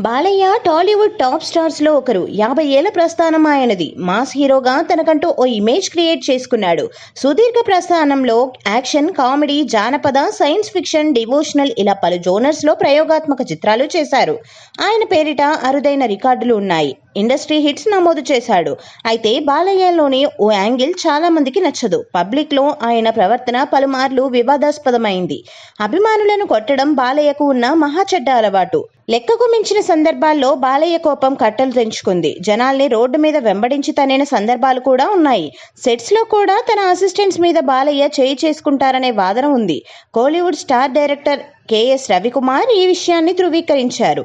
Balayya Tollywood top స్టార్స్లో ఒకరు. యాభై ఏళ్ళ ప్రస్థానం ఆయనది. మాస్ హీరోగా తనకంటూ ఓ ఇమేజ్ క్రియేట్ చేసుకున్నాడు. సుదీర్ఘ ప్రస్థానంలో యాక్షన్ కామెడీ జానపద సైన్స్ ఫిక్షన్ డివోషనల్ ఇలా పలు జోనర్స్లో ప్రయోగాత్మక చిత్రాలు చేశారు. ఆయన పేరిట అరుదైన రికార్డులు ఉన్నాయి. ఇండస్ట్రీ హిట్స్ నమోదు చేశాడు. అయితే బాలయ్యలోని ఓ యాంగిల్ చాలా మందికి నచ్చదు. పబ్లిక్లో ఆయన ప్రవర్తన పలుమార్లు వివాదాస్పదమైంది. అభిమానులను కొట్టడం బాలయ్యకు ఉన్న మహా చెడ్డ అలవాటు. లెక్కకు మించిన సందర్భాల్లో బాలయ్య కోపం కట్టలు తెంచుకుంది. జనాల్ని రోడ్డు మీద వెంబడించి తనైన సందర్భాలు కూడా ఉన్నాయి. సెట్స్లో కూడా తన అసిస్టెంట్స్ మీద బాలయ్య చేయి చేసుకుంటారనే వాదన ఉంది. Kollywood star director K S Ravikumar ఈ విషయాన్ని ధృవీకరించారు.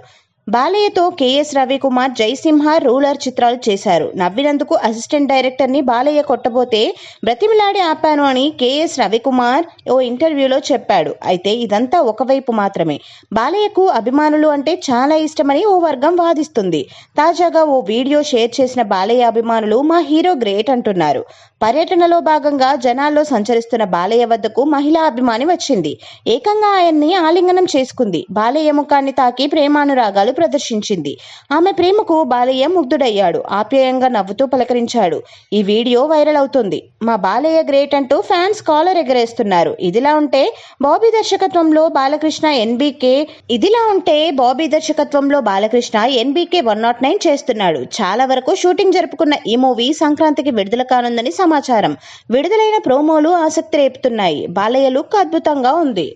బాలయ్యతో K S Ravikumar Jayasimha ruler చిత్రాలు చేశారు. నవ్వినందుకు అసిస్టెంట్ డైరెక్టర్ని బాలయ్య కొట్టబోతే బ్రతిమిలాడి ఆపాను అని కేఎస్ రవికుమార్ ఓ ఇంటర్వ్యూలో చెప్పాడు. అయితే ఇదంతా ఒకవైపు మాత్రమే. బాలయ్యకు అభిమానులు అంటే చాలా ఇష్టమని ఓ వర్గం వాదిస్తుంది. తాజాగా ఓ వీడియో షేర్ చేసిన బాలయ్య అభిమానులు మా హీరో గ్రేట్ అంటున్నారు. పర్యటనలో భాగంగా జనాల్లో సంచరిస్తున్న బాలయ్య వద్దకు మహిళా అభిమాని వచ్చింది. ఏకంగా ఆయన్ని ఆలింగనం చేసుకుంది. బాలయ్య ముఖాన్ని తాకి ప్రేమానురాగాలు ప్రదర్శించింది. ఆమె ప్రేమకు బాలయ్య ముగ్ధుడయ్యాడు. ఆప్యాయంగా నవ్వుతూ పలకరించాడు. ఈ వీడియో వైరల్ అవుతుంది. మా బాలయ్య గ్రేట్ అంటూ ఫ్యాన్స్ కాలర్ ఎగరేస్తున్నారు. ఇదిలా ఉంటే బాబీ దర్శకత్వంలో బాలకృష్ణ ఎన్బీకే ఇదిలా ఉంటే బాబీ దర్శకత్వంలో Balakrishna NBK one not nine చేస్తున్నాడు. చాలా వరకు షూటింగ్ జరుపుకున్న ఈ మూవీ సంక్రాంతికి విడుదల కానుందని సమాచారం. విడుదలైన ప్రోమోలు ఆసక్తి రేపుతున్నాయి బాలయ్య లుక్ అద్భుతంగా ఉంది.